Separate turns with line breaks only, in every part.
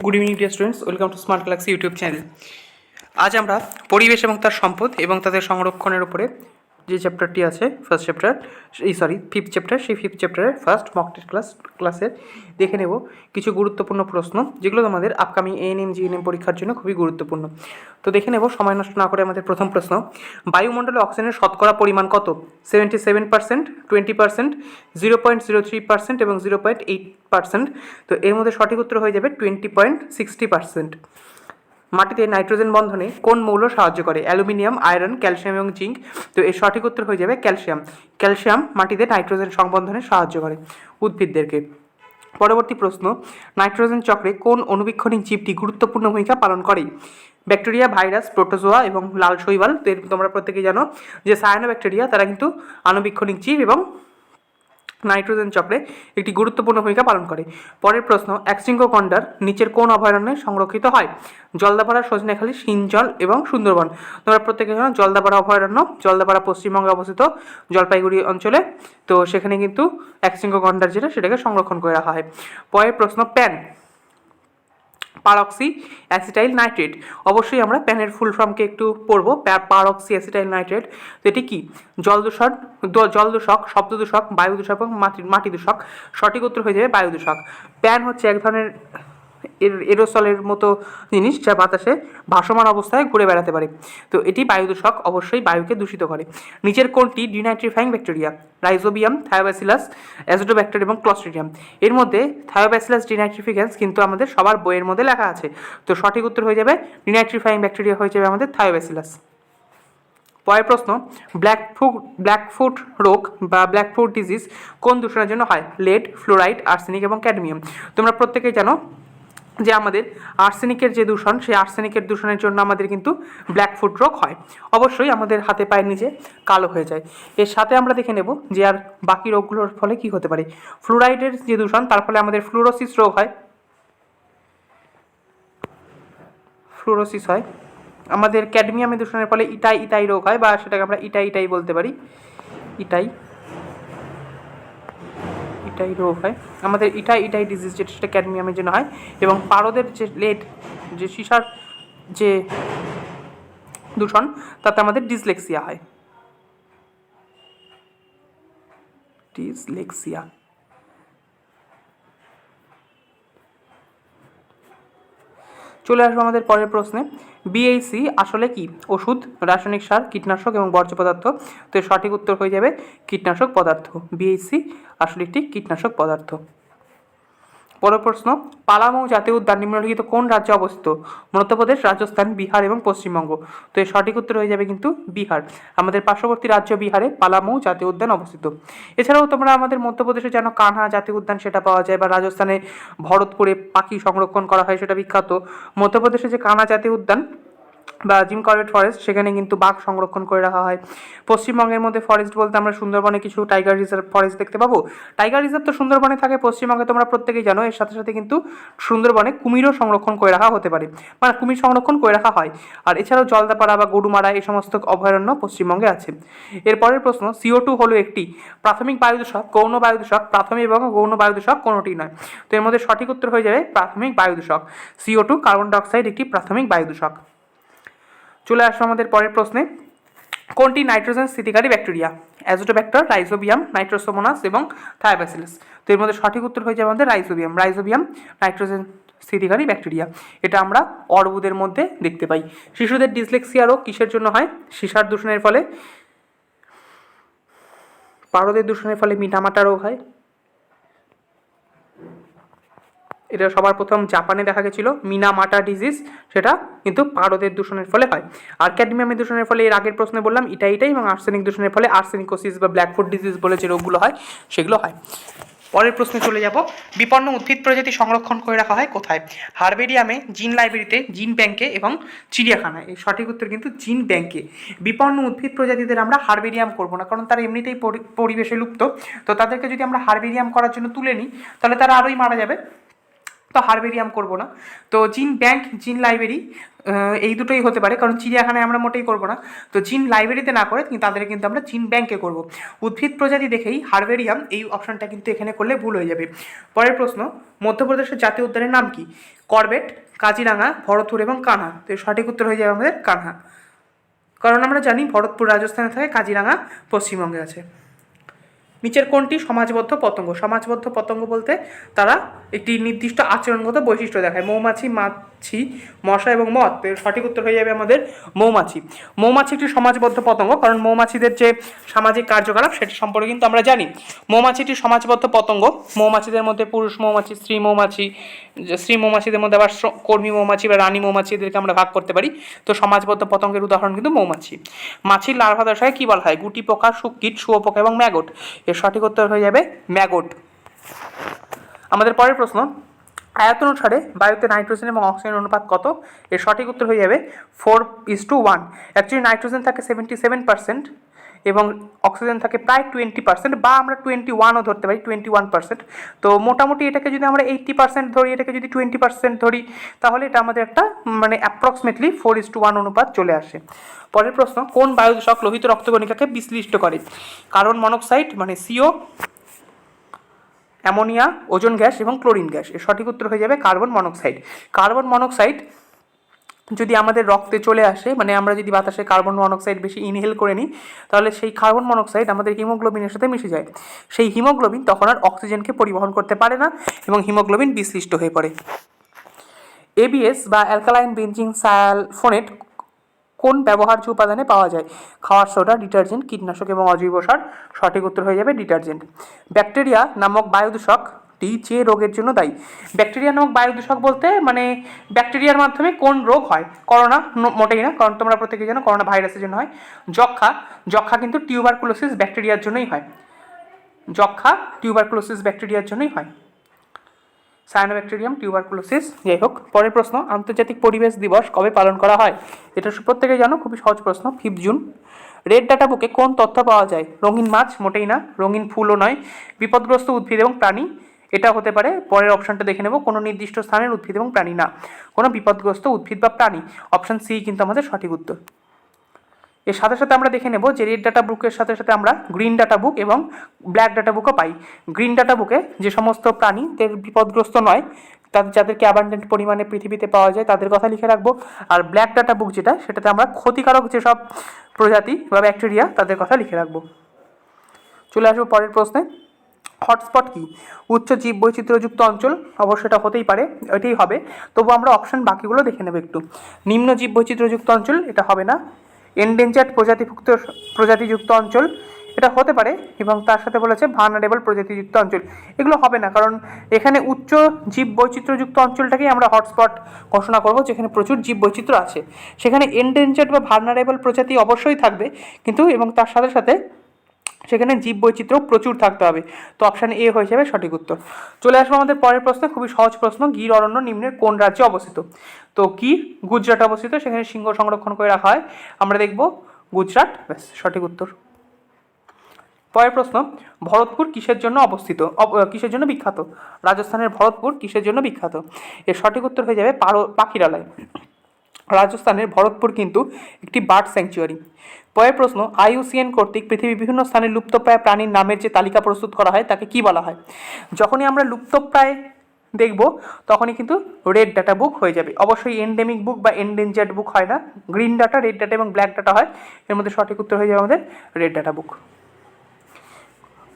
Good evening dear students welcome to smart galaxy YouTube channel আজ আমরা পরিবেশ এবং তার সম্পদ এবং তাদের সংরক্ষণের উপরে যে চ্যাপ্টারটি আছে ফার্স্ট চ্যাপ্টার এই সরি ফিফথ চ্যাপ্টার সেই ফিফথ চ্যাপ্টারের ফার্স্ট মকটের ক্লাস ক্লাসে দেখে নেব কিছু গুরুত্বপূর্ণ প্রশ্ন, যেগুলো আমাদের আপকামিং এএনএম জিএনএম পরীক্ষার জন্য খুবই গুরুত্বপূর্ণ। তো দেখে নেব, সময় নষ্ট না করে আমাদের প্রথম প্রশ্ন, বায়ুমণ্ডলে অক্সিজেনের শতকরা পরিমাণ কত? Seventy seven percent twenty percent zero point zero three percent এবং জিরো পয়েন্ট এইট পার্সেন্ট তো এর মধ্যে সঠিক উত্তর হয়ে যাবে টোয়েন্টি পয়েন্ট সিক্সটি পার্সেন্ট মাটিতে নাইট্রোজেন বন্ধনে কোন মৌল সাহায্য করে? অ্যালুমিনিয়াম, আয়রন, ক্যালসিয়াম এবং জিঙ্ক। তো এর সঠিক উত্তর হয়ে যাবে ক্যালসিয়াম। ক্যালসিয়াম মাটিতে নাইট্রোজেন সংবন্ধনে সাহায্য করে উদ্ভিদদেরকে। পরবর্তী প্রশ্ন, নাইট্রোজেন চক্রে কোন অনুবীক্ষণিক জীবটি গুরুত্বপূর্ণ ভূমিকা পালন করে? ব্যাকটেরিয়া, ভাইরাস, প্রোটোজোয়া এবং লাল শৈবাল তোমরা প্রত্যেকেই জানো যে সায়ানো ব্যাকটেরিয়া তারা কিন্তু আণুবীক্ষণিক জীব এবং নাইট্রোজেন চক্রে একটি গুরুত্বপূর্ণ ভূমিকা পালন করে। পরের প্রশ্ন, একশৃঙ্গ কন্ডার নিচের কোন অভয়ারণ্যে সংরক্ষিত হয়? জলদাপাড়া, সজনেখালি, সিনজল এবং সুন্দরবন। তোমরা প্রত্যেকে জানো জলদাপাড়া অভয়ারণ্য, জলদাপাড়া পশ্চিমবঙ্গে অবস্থিত জলপাইগুড়ি অঞ্চলে। তো সেখানে কিন্তু একশৃঙ্গ গন্ডার যেটা, সেটাকে সংরক্ষণ করে রাখা হয়। পরের প্রশ্ন, প্যান। পারক্সি acetyl nitrate. অবশ্যই আমরা প্যানের ফুল ফর্মকে একটু পড়ব পারক্সি অ্যাসিটাইল নাইট্রেট। তো এটি কি? জল দূষণ জল দূষক, শব্দ দূষক, বায়ু দূষক এবং মাটি মাটি দূষক। সঠিক উত্তর হয়ে যাবে বায়ু দূষক। প্যান হচ্ছে এক ধরনের এর- এরোসলের মতো জিনিস যা বাতাসে ভাসমান অবস্থায় ঘুরে বেড়াতে পারে। তো এটি বায়ু দূষক অবশ্যই বায়ুকে দূষিত করে। নিচের কোনটি denitrifying bacteria, rhizobium thiobacillus azotobacter এবং ক্লস্ট্রিডিয়াম। এর মধ্যে থায়োব্যাসিলাস ডিনাইট্রিফিকেন্স কিন্তু আমাদের সবার বইয়ের মধ্যে লেখা আছে। তো সঠিক উত্তর হয়ে যাবে, ডিনাইট্রিফাইং ব্যাকটেরিয়া হয়ে যাবে আমাদের থায়োব্যাসিলাস পরের প্রশ্ন, ব্ল্যাক ফুট ব্ল্যাক ফুট রোগ বা ব্ল্যাক ফুট ডিজিজ কোন দূষণের জন্য হয়? লেড, ফ্লোরাইড, আর্সেনিক এবং ক্যাডমিয়াম। তোমরা প্রত্যেকেই জানো যে আমাদের আর্সেনিকের যে দূষণ, সেই আর্সেনিকের দূষণের জন্য আমাদের কিন্তু ব্ল্যাক ফুট রোগ হয়। অবশ্যই আমাদের হাতে পায়ের নিচে কালো হয়ে যায়। এর সাথে আমরা দেখে নেব যে আর বাকি রোগগুলোর ফলে কি হতে পারে। ফ্লোরাইডের যে দূষণ, তার ফলে আমাদের ফ্লুরোসিস রোগ হয়। ফ্লুরোসিস হয়। আমাদের ক্যাডমিয়ামের দূষণের ফলে ইটাই ইটাই রোগ হয় বা সেটাকে আমরা ইটাই ইটাই বলতে পারি। ইটাই ইটাই রোগ হয়। আমাদের ইটাই ইটাই ডিজিজ যেটা, সেটা ক্যাডমিয়ামের জন্য হয়। এবং পারদের যে লেট, যে সিসার, যে দূষণ, তাতে আমাদের ডিসলেক্সিয়া হয়। ডিসলেক্সিয়া চলে আসব আমাদের পরের প্রশ্নে। বিএইসি আসলে কি? ওষুধ, রাসায়নিক সার, কীটনাশক এবং বর্জ্য পদার্থ? তো সঠিক উত্তর হয়ে যাবে কীটনাশক পদার্থ। বিএইসি আসলে একটি কীটনাশক পদার্থ। পরের প্রশ্ন, পালামৌ জাতীয় উদ্যান নিম্নলিখিত কোন রাজ্যে অবস্থিত? মধ্যপ্রদেশ রাজস্থান, বিহার এবং পশ্চিমবঙ্গ। তো এর সঠিক উত্তর হয়ে যাবে কিন্তু বিহার। আমাদের পার্শ্ববর্তী রাজ্য বিহারে পালামৌ জাতীয় উদ্যান অবস্থিত। এছাড়াও তোমরা আমাদের মধ্যপ্রদেশে যেন কানহা জাতীয় উদ্যান সেটা পাওয়া যায় বা রাজস্থানে ভরতপুরে পাখি সংরক্ষণ করা হয় সেটা বিখ্যাত। মধ্যপ্রদেশে যে কানহা জাতীয় উদ্যান বা জিম কর্বেট ফরেস্ট, সেখানে কিন্তু বাঘ সংরক্ষণ করে রাখা হয়। পশ্চিমবঙ্গের মধ্যে ফরেস্ট বলতে আমরা সুন্দরবনে কিছু টাইগার রিজার্ভ ফরেস্ট দেখতে পাবো। টাইগার রিজার্ভ তো সুন্দরবনে থাকে, পশ্চিমবঙ্গে তোমরা প্রত্যেকেই জানো, এর সাথে সাথে কিন্তু সুন্দরবনে কুমিরও সংরক্ষণ করে রাখা হতে পারে। মানে কুমির সংরক্ষণ করে রাখা হয়। আর এছাড়াও জলদাপাড়া বা গরুমারা এই সমস্ত অভয়ারণ্য পশ্চিমবঙ্গে আছে। এরপরের প্রশ্ন সিও টু হলো একটি। প্রাথমিক বায়ু দূষক গৌণ বায়ু দূষক প্রাথমিক এবং গৌণ বায়ু দূষক কোনোটি নয়। তো এর মধ্যে সঠিক উত্তর হয়ে যাবে প্রাথমিক বায়ু দূষক সিও টু কার্বন ডাইঅক্সাইড একটি প্রাথমিক বায়ু দূষক চলে আসব আমাদের পরের প্রশ্নে। কোনটি নাইট্রোজেন স্থিতিকারী ব্যাকটেরিয়া? অ্যাজোটোব্যাক্টর রাইজোবিয়াম নাইট্রোসোমোনাস এবং থায়োব্যাসিলাস তো এর মধ্যে সঠিক উত্তর হয়ে যাবে আমাদের রাইজোবিয়াম রাইজোবিয়াম নাইট্রোজেন স্থিতিকারী ব্যাকটেরিয়া। এটা আমরা অর্বুদের মধ্যে দেখতে পাই। শিশুদের ডিসলেক্সিয়া রোগ কিসের জন্য হয়? সিসার দূষণের ফলে। পারদের দূষণের ফলে মিটামাটা রোগ হয়। এটা সবার প্রথম জাপানে দেখা গেছিল মিনামাটা ডিজিজ সেটা কিন্তু পারদের দূষণের ফলে হয়। আর ক্যাডমিয়ামের দূষণের ফলে এর আগের প্রশ্নে বললাম এটা এটাই এবং আর্সেনিক দূষণের ফলে আর্সেনিকোসিস বা ব্ল্যাকফুট ডিজিজ বলে যে রোগগুলো হয়, সেগুলো হয়। পরের প্রশ্নে চলে যাব। বিপন্ন উদ্ভিদ প্রজাতি সংরক্ষণ করে রাখা হয় কোথায়? হারবেরিয়ামে, জিন লাইব্রেরিতে, জিন ব্যাংকে এবং চিড়িয়াখানায়। এই সঠিক উত্তর কিন্তু জিন ব্যাংকে। বিপন্ন উদ্ভিদ প্রজাতিদের আমরা হারবেরিয়াম করব না, কারণ তারা এমনিতেই পরি- পরিবেশে লুপ্ত। তো তাদেরকে যদি আমরা হারবেরিয়াম করার জন্য তুলে নিই, তাহলে তারা আরোই মারা যাবে। তো হারবেরিয়াম করব না। তো জিন ব্যাংক, জিন লাইব্রেরি এই দুটোই হতে পারে। কারণ চিড়িয়াখানায় আমরা মোটেই করব না। তো জিন লাইব্রেরিতে না করে কিন্তু তাদের কিন্তু আমরা জিন ব্যাংকে করব। উদ্ভিদ প্রজাতি দেখেই হারবেরিয়াম এই অপশনটা কিন্তু এখানে করলে ভুল হয়ে যাবে। পরের প্রশ্ন, মধ্যপ্রদেশের জাতীয় উদ্যানের নাম কি? করবেট, কাজিরাঙা, ভরতপুর এবং কানহা। তো সঠিক উত্তর হয়ে যাবে আমাদের কানহা। কারণ আমরা জানি ভরতপুর রাজস্থানে থাকে, কাজিরাঙা পশ্চিমবঙ্গে আছে। নিচের কোনটি সমাজবদ্ধ পতঙ্গ। সমাজবদ্ধ পতঙ্গ বলতে তারা একটি নির্দিষ্ট আচরণগত বৈশিষ্ট্য দেখায়। মৌমাছি মাছি মশা এবং মদ। এর সঠিক উত্তর হয়ে যাবে আমাদের মৌমাছি। মৌমাছি একটি সমাজবদ্ধ পতঙ্গ, কারণ মৌমাছিদের যে সামাজিক কার্যকলাপ, সেটি সম্পর্কে কিন্তু আমরা জানি। মৌমাছি একটি সমাজবদ্ধ পতঙ্গ। মৌমাছিদের মধ্যে পুরুষ মৌমাছি, স্ত্রী মৌমাছি স্ত্রী মৌমাছিদের মধ্যে আবার কর্মী মৌমাছি বা রানী মৌমাছি এদেরকে আমরা ভাগ করতে পারি। তো সমাজবদ্ধ পতঙ্গের উদাহরণ কিন্তু মৌমাছি। মাছির লার্ভা দশায় কী বলা হয়? গুটি পোকা, শুককীট শুয়োপোকা এবং ম্যাগট। এর সঠিক উত্তর হয়ে যাবে ম্যাগট। আমাদের পরের প্রশ্ন আয়তন অনুসারে বায়ুতে নাইট্রোজেন এবং অক্সিজেন অনুপাত কত? এর সঠিক উত্তর হয়ে যাবে four is two one. Actually nitrogen থাকে সেভেন্টি সেভেন পার্সেন্ট এবং অক্সিজেন থাকে প্রায় টোয়েন্টি পার্সেন্ট বা আমরা টোয়েন্টি ওয়ানও ধরতে পারি, টোয়েন্টি ওয়ান পার্সেন্ট। তো মোটামুটি এটাকে যদি আমরা এইট্টি পার্সেন্ট ধরি, এটাকে যদি টোয়েন্টি পার্সেন্ট ধরি, তাহলে এটা আমাদের একটা মানে approximately four is two one অনুপাত চলে আসে। পরের প্রশ্ন, কোন বায়ু দূষক লোহিত রক্তকণিকাকে বিশ্লিষ্ট করে? কার্বন মনোক্সাইড মানে সিও অ্যামোনিয়া, ওজন গ্যাস এবং ক্লোরিন গ্যাস। এর সঠিক উত্তর হয়ে যাবে কার্বন মনোক্সাইড। কার্বন মনোক্সাইড যদি আমাদের রক্তে চলে আসে মানে আমরা যদি বাতাসে কার্বন মনোক্সাইড বেশি ইনহেল করে নিই, তাহলে সেই কার্বন মনোক্সাইড আমাদের হিমোগ্লোবিনের সাথে মিশে যায়। সেই হিমোগ্লোবিন তখন আর অক্সিজেনকে পরিবহন করতে পারে না এবং হিমোগ্লোবিন বিশ্লিষ্ট হয়ে পড়ে। এবিএস বা অ্যালকালাইন বেঞ্জিং সালফোনেট কোন ব্যবহার্য উপাদানে পাওয়া যায়? খাওয়ার সোডা, ডিটারজেন্ট, কীটনাশক এবং অজৈব সার। সঠিক উত্তর হয়ে যাবে ডিটারজেন্ট। ব্যাকটেরিয়া নামক বায়ুদূষক টি যে রোগের জন্য দায়ী। ব্যাকটেরিয়া নামক বায়ুদূষক বলতে মানে ব্যাকটেরিয়ার মাধ্যমে কোন রোগ হয়? করোনা? মোটেই না, কারণ তোমরা প্রত্যেকে জানো করোনা ভাইরাসের জন্য হয়। যক্ষা যক্ষা কিন্তু টিউবারকুলোসিস ব্যাকটেরিয়ার জন্যই হয়। যক্ষা টিউবারকুলোসিস ব্যাকটেরিয়ার জন্যই হয়। সায়ানোব্যাকটেরিয়াম টিউবারকুলোসিস, যাই হোক। পরের প্রশ্ন, আন্তর্জাতিক পরিবেশ দিবস কবে পালন করা হয়? এটা প্রত্যেকে জানো, খুবই সহজ প্রশ্ন, ফিফথ জুন। রেড ডাটা বুকে কোন তথ্য পাওয়া যায়? রঙিন মাছ মোটেই না, রঙিন ফুলও নয়। বিপদগ্রস্ত উদ্ভিদ এবং প্রাণী, এটা হতে পারে। পরের অপশনটা দেখে নেব, কোনো নির্দিষ্ট স্থানের উদ্ভিদ এবং প্রাণী না। কোনো বিপদগ্রস্ত উদ্ভিদ বা প্রাণী? অপশন সি কিন্তু আমাদের সঠিক উত্তর। এর সাথে সাথে আমরা দেখে নেব যে রেড ডাটা বুকের সাথে সাথে আমরা গ্রিন ডাটা বুক এবং ব্ল্যাক ডাটা বুকও পাই। গ্রিন ডাটা বুকে যে সমস্ত প্রাণীদের বিপদগ্রস্ত নয়, তাদের, যাদেরকে অ্যাবান্ডেন্ট পরিমাণে পৃথিবীতে পাওয়া যায়, তাদের কথা লিখে রাখব। আর ব্ল্যাক ডাটা বুক যেটা, সেটাতে আমরা ক্ষতিকারক যেসব প্রজাতি বা ব্যাকটেরিয়া তাদের কথা লিখে রাখব। চলে আসব পরের প্রশ্নে। হটস্পট কি? উচ্চ জীব বৈচিত্র্যযুক্ত অঞ্চল, অবশ্য এটা হতেই পারে, এটাই হবে। তবু আমরা অপশন বাকিগুলো দেখে নেব একটু। নিম্ন জীব বৈচিত্র্যযুক্ত অঞ্চল, এটা হবে না। এন্ডেঞ্জার্ড প্রজাতিভুক্ত প্রজাতিযুক্ত অঞ্চল। এটা হতে পারে এবং তার সাথে বলেছে ভার্নারেবল প্রজাতিযুক্ত অঞ্চল। এগুলো হবে না, কারণ এখানে উচ্চ জীব বৈচিত্র্যযুক্ত অঞ্চলটাকেই আমরা হটস্পট ঘোষণা করব, যেখানে প্রচুর জীব বৈচিত্র্য আছে। সেখানে এন্ডেঞ্জার্ড বা ভার্নারেবল প্রজাতি অবশ্যই থাকবে, কিন্তু এবং তার সাথে সাথে সেখানে জীব বৈচিত্র্য প্রচুর থাকতে হবে। তো অপশান এ হয়ে যাবে সঠিক উত্তর। চলে আসব আমাদের পরের প্রশ্ন, খুবই সহজ প্রশ্ন, গির অরণ্য নিম্নের কোন রাজ্যে অবস্থিত? তো গির গুজরাট অবস্থিত, সেখানে সিংহ সংরক্ষণ করে রাখা হয়। আমরা দেখব গুজরাট, ব্যাস, সঠিক উত্তর। পরের প্রশ্ন, ভরতপুর কিসের জন্য অবস্থিত? অব- কিসের জন্য বিখ্যাত? রাজস্থানের ভরতপুর কিসের জন্য বিখ্যাত? এর সঠিক উত্তর হয়ে যাবে পারো, পাখিরালয়। রাজস্থানের ভরতপুর কিন্তু একটি বার্ড স্যাংচুয়ারি। পরের প্রশ্ন আইইউসিএন কর্তৃক পৃথিবীর বিভিন্ন স্থানে লুপ্তপ্রায় প্রাণীর নামের যে তালিকা প্রস্তুত করা হয়, তাকে কি বলা হয়? যখনই আমরা লুপ্তপ্রায় দেখব, তখনই কিন্তু রেড ডাটা বুক হয়ে যাবে। অবশ্যই এন্ডেমিক বুক বা এন্ডেঞ্জার্ড বুক হয় না। গ্রিন ডাটা, রেড ডাটা এবং ব্ল্যাক ডাটা হয়। এর মধ্যে সঠিক উত্তর হয়ে যাবে আমাদের রেড ডাটা বুক।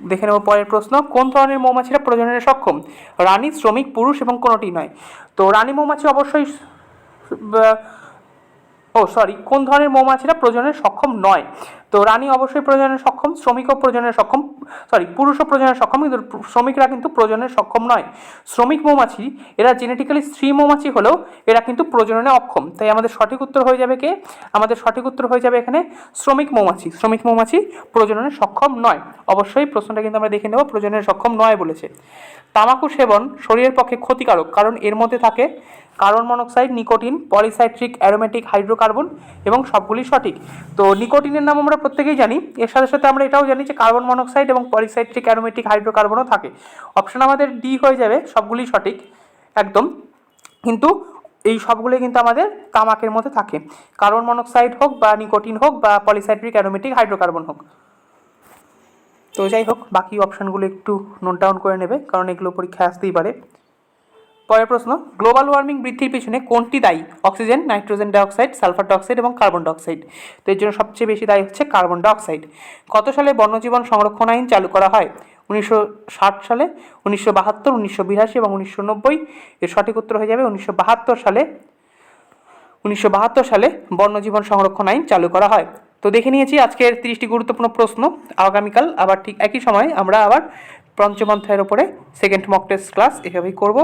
দেখে নেব পরের প্রশ্ন, কোন ধরনের মৌমাছিরা প্রজননে সক্ষম? রানী, শ্রমিক, পুরুষ এবং কোনোটি নয়। তো রানী মৌমাছি অবশ্যই ও সরি কোন ধরনের মৌমাছিরা প্রজননে সক্ষম নয়? তো রানী অবশ্যই প্রজননে সক্ষম, শ্রমিকও প্রজননে সক্ষম সরি পুরুষও প্রজননে সক্ষম, কিন্তু শ্রমিকরা কিন্তু প্রজননে সক্ষম নয়। শ্রমিক মৌমাছি, এরা জেনেটিক্যালি স্ত্রী মৌমাছি হলেও এরা কিন্তু প্রজননে অক্ষম। তাই আমাদের সঠিক উত্তর হয়ে যাবে কে? আমাদের সঠিক উত্তর হয়ে যাবে এখানে শ্রমিক মৌমাছি। শ্রমিক মৌমাছি প্রজননে সক্ষম নয়। অবশ্যই প্রশ্নটা কিন্তু আমরা দেখে নেব, প্রজননে সক্ষম নয় বলেছে। তামাকু সেবন শরীরের পক্ষে ক্ষতিকারক, কারণ এর মধ্যে থাকে carbon monoxide, nicotine, polycyclic, aromatic, hydrocarbon এবং সবগুলি সঠিক। তো নিকোটিনের নাম আমরা প্রত্যেকেই জানি। এর সাথে সাথে আমরা এটাও জানি যে কার্বন মনোক্সাইড এবং পলিসাইট্রিক, অ্যারোমেটিক, হাইড্রোকার্বনও থাকে। অপশন আমাদের ডি হয়ে যাবে, সবগুলি সঠিক, একদম। কিন্তু এই সবগুলোই কিন্তু আমাদের তামাকের মধ্যে থাকে। কার্বন মনোক্সাইড হোক বা নিকোটিন হোক বা পলিসাইট্রিক, অ্যারোমেটিক, হাইড্রোকার্বন হোক। তো যাই হোক, বাকি অপশানগুলো একটু নোট ডাউন করে নেবে, কারণ এগুলো পরীক্ষায় আসতেই পারে। পরের প্রশ্ন গ্লোবাল ওয়ার্মিং বৃদ্ধির পিছনে কোনটি দায়ী? Oxygen, nitrogen dioxide, sulphur dioxide এবং কার্বন ডাইঅক্সাইড। তো এর জন্য সবচেয়ে বেশি দায়ী হচ্ছে কার্বন ডাইঅক্সাইড। কত সালে বন্যজীবন সংরক্ষণ আইন চালু করা হয়? উনিশশো ষাট সালে, উনিশশো বাহাত্তর, উনিশশো বিরাশি এবং উনিশশো নব্বই। এর সঠিক উত্তর হয়ে যাবে উনিশশো বাহাত্তর সালে। উনিশশো বাহাত্তর সালে বন্যজীবন সংরক্ষণ আইন চালু করা হয়। তো দেখে নিয়েছি আজকের তিরিশটি গুরুত্বপূর্ণ প্রশ্ন। আগামীকাল আবার ঠিক একই সময় আমরা আবার পঞ্চম অধ্যায়ের ওপরে সেকেন্ড মক টেস্ট ক্লাস এভাবেই করব।